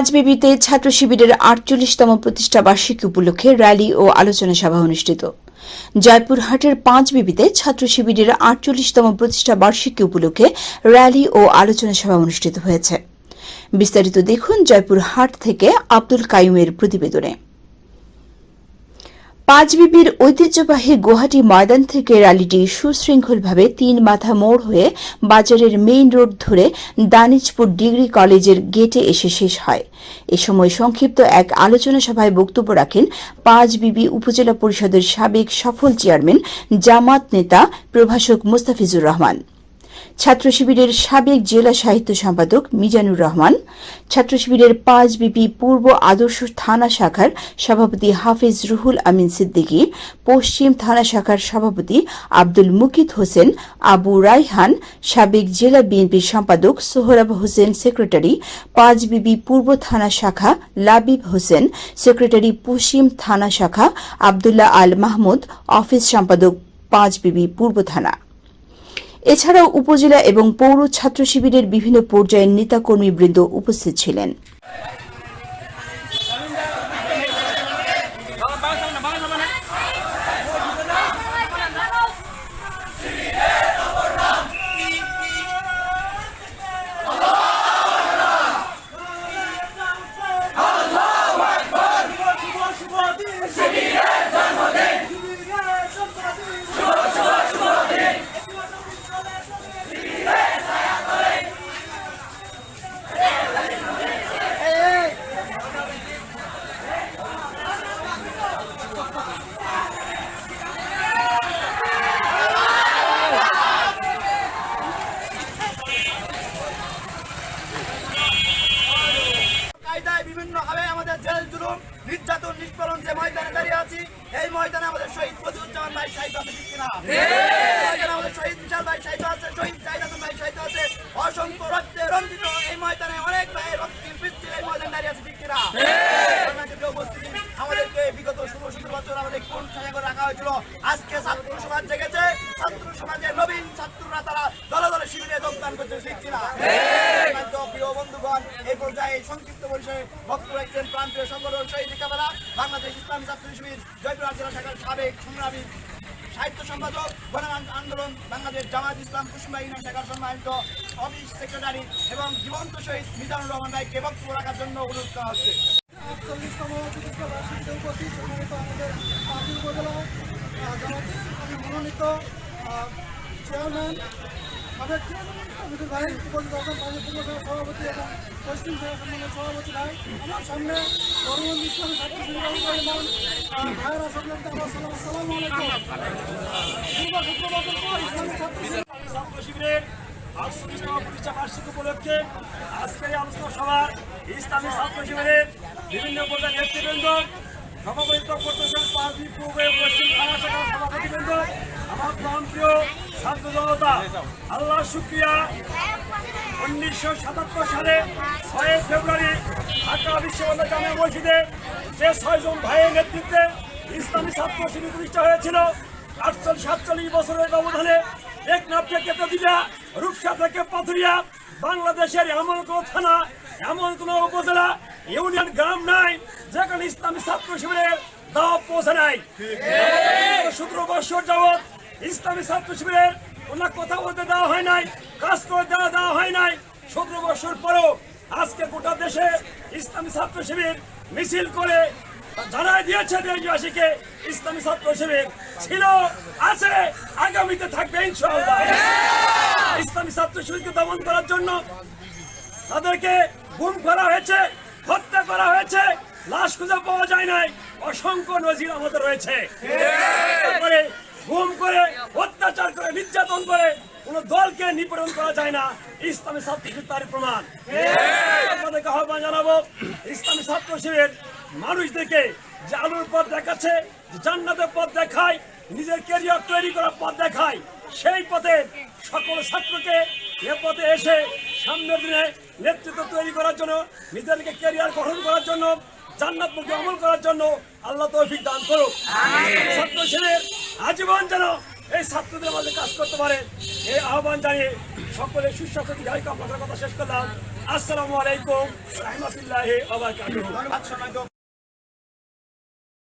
পাঁচ বিবিতে ছাত্র শিবিরের আটচল্লিশতম প্রতিষ্ঠা বার্ষিকী উপলক্ষে র্যালি ও আলোচনা সভা অনুষ্ঠিত। জয়পুরহাটের পাঁচ বিবিতে ছাত্র শিবিরের আটচল্লিশতম প্রতিষ্ঠা বার্ষিকী উপলক্ষে র্যালি ও আলোচনা সভা অনুষ্ঠিত হয়েছে। বিস্তারিত দেখুন জয়পুরহাট থেকে আব্দুল কাইমের প্রতিবেদনে। পাঁচবিবির ঐতিহ্যবাহী গুয়াহাটি ময়দান থেকে র্যালিটি সুশৃঙ্খলভাবে তিন মাথা মোড় হয়ে বাজারের মেইন রোড ধরে দানিজপুর ডিগ্রি কলেজের গেটে এসে শেষ হয়। এ সময় সংক্ষিপ্ত এক আলোচনা সভায় বক্তব্য রাখেন পাঁচবিবি উপজেলা পরিষদের সাবেক সফল চেয়ারম্যান, জামাত নেতা প্রভাষক মুস্তাফিজুর রহমান। ছাত্র শিবিরের সাবেক জেলা সাহিত্য সম্পাদক মিজানুর রহমান, ছাত্র শিবিরের পাঁচ বিপি পূর্ব আদর্শ থানা শাখার সভাপতি হাফিজ রুহুল আমিন সিদ্দিকী, পশ্চিম থানা শাখার সভাপতি আব্দুল মুকিত হোসেন, আবু রাইহান সাবেক জেলা বিএনপির সম্পাদক সোহরাব হোসেন, সেক্রেটারি পাঁচ বিবি পূর্ব থানা শাখা লাবিব হোসেন, সেক্রেটারি পশ্চিম থানা শাখা আবদুল্লাহ আল মাহমুদ, অফিস সম্পাদক পাঁচ বিবি পূর্ব থানা। এছাড়াও উপজেলা এবং পৌর ছাত্র শিবিরের বিভিন্ন পর্যায়ের নেতাকর্মীবৃন্দ উপস্থিত ছিলেন কায়দায় বিভিন্ন ভাবে আমাদের জুলুম নির্যাতন নিষ্পরণ যে ময়দানে দাঁড়িয়ে আছি এই ময়দানে আমাদের শহীদ ফজলুজ্জামান ভাই শহীদ আছে ঠিক কিনা? আমাদের শহীদ বিশাল ভাই শহীদ আছে শহীদ জাহিদাতুল ভাই শহীদ আছে অসংখ্য রক্তে রঞ্জিত এই ময়দানে অনেক ভাই রক্তি বৃষ্টি এই ময়দানে দাঁড়িয়ে আছে ঠিক কিনা? আমাদেরকে বিগত ষোলো সতেরো বছর আমাদের কোন ছায়া করে রাখা হয়েছিল? আজকে ছাত্র সমাজ জেগেছে ছাত্র সমাজের নবীন ছাত্ররা তারা দলে দলে শিবিরে যোগদান করতে ঠিক কিনা সম্মানিত প্রিয় বন্ধুগণ এই পর্যায়ে সংক্ষিপ্ত পরিসরে বক্তব্য রাখছেন প্রান্তীয় সংগঠন শহীদ কাবেলা বাংলাদেশ ইসলাম ছাত্র শিবির জয়পুর জেলা শাখার সাবেক সংগ্রামী সাহিত্য সম্পাদক গণমান আন্দোলন, বাংলাদেশ জামাত ইসলাম কুসুমা ইউনিয়ন শাখার সম্মানিত অফিস সেক্রেটারি এবং জীবন্ত শহীদ মিজানুর রহমান ভাইকে বক্তব্য রাখার জন্য অনুরোধ করা হচ্ছে। মনোনীত চেয়ারম্যান আমিদুল ভাই সভাপতি এবং সভাপতি ভাই আমার সামনে বরমন্দ ইসলামী ছাত্র ইসলামী ছাত্র শিবির ছাত্র শিবিরের প্রতিষ্ঠা বার্ষিক উপলক্ষে আজকের আলোচনা সভা ইসলামী ছাত্র শিবিরের বিভিন্ন পর্যায়ের নেতৃবৃন্দ সভাপতিত্ব করতেছেন পূর্ব এবং পশ্চিম থানা শাখার সভাপতিবৃন্দ, আমার প্রান্তীয় ছাত্র জনতা আল্লাহ শুক্রিয়া। উনিশশো সাতাত্তর সালে ছয় ফেব্রুয়ারি ঢাকা বিশ্ববিদ্যালয় জামে মসজিদে যে ছয়জন ভাইয়ের নেতৃত্বে ইসলামী ছাত্র শিবির প্রতিষ্ঠা হয়েছিল আটচল্লিশ সাতচল্লিশ বছরের ব্যবধানে টেকনাফ থেকে তেদিয়া রূপসা থেকে পাথুরিয়া বাংলাদেশের এমন কোনো থানা এমন কোনো উপজেলা ইউনিয়ন গ্রাম নাই যেখানে ইসলামী ছাত্র শিবিরের দাওয়া পৌঁছে নাই। সতেরো বছর যাবৎ ইসলামী ছাত্র শিবিরের ওনার কথা বলতে দেওয়া হয় নাই কাজ করে দেওয়া দেওয়া হয় নাই। সতেরো বছর পরেও আজকে গোটা দেশে ইসলামী ছাত্র শিবির মিছিল করে জানাই দিয়েছে দেশবাসীকে ইসলামী ছাত্র শিবির ছিল আছে আগামীতে থাকবে ইনশাআল্লাহ। ইসলামী ছাত্র শিবিরকে দমন করার জন্য তাদেরকে গুম করা হয়েছে হত্যা করা হয়েছে লাশ খুঁজে পাওয়া যায় নাই। অসংখ্য নজির আমাদের রয়েছে। তারপরে গুম করে অত্যাচার করে নির্যাতন করে কোন দলকে নিপীড়ন করা যায় না। ইসলামী ছাত্র শিবির তার প্রমাণ। আপনাদেরকে আহ্বান জানাব ইসলামী ছাত্র শিবির মানুষদেরকে যে আলোর পথ দেখাচ্ছে জান্নাতের পথ দেখায় নিজের কেরিয়ার তৈরি করার পথ দেখায় সেই পথে সকল ছাত্রকে এ পথে এসে সামনের দিনে নেতৃত্ব তৈরি করার জন্য নিজেদেরকে কেরিয়ার গঠন করার জন্য জান্নাত মুখে অমল করার জন্য আল্লাহ তৌফিক দান করুক। ছাত্র ছেলের আজীবন যেন এই ছাত্রদের মাঝে কাজ করতে পারে এই আহ্বান জানিয়ে সকলে সুস্বাস্থ্য দীর্ঘায়ু কামনা কথা শেষ করলাম। আসসালামু আলাইকুম রহমতুল্লাহ ধন্যবাদ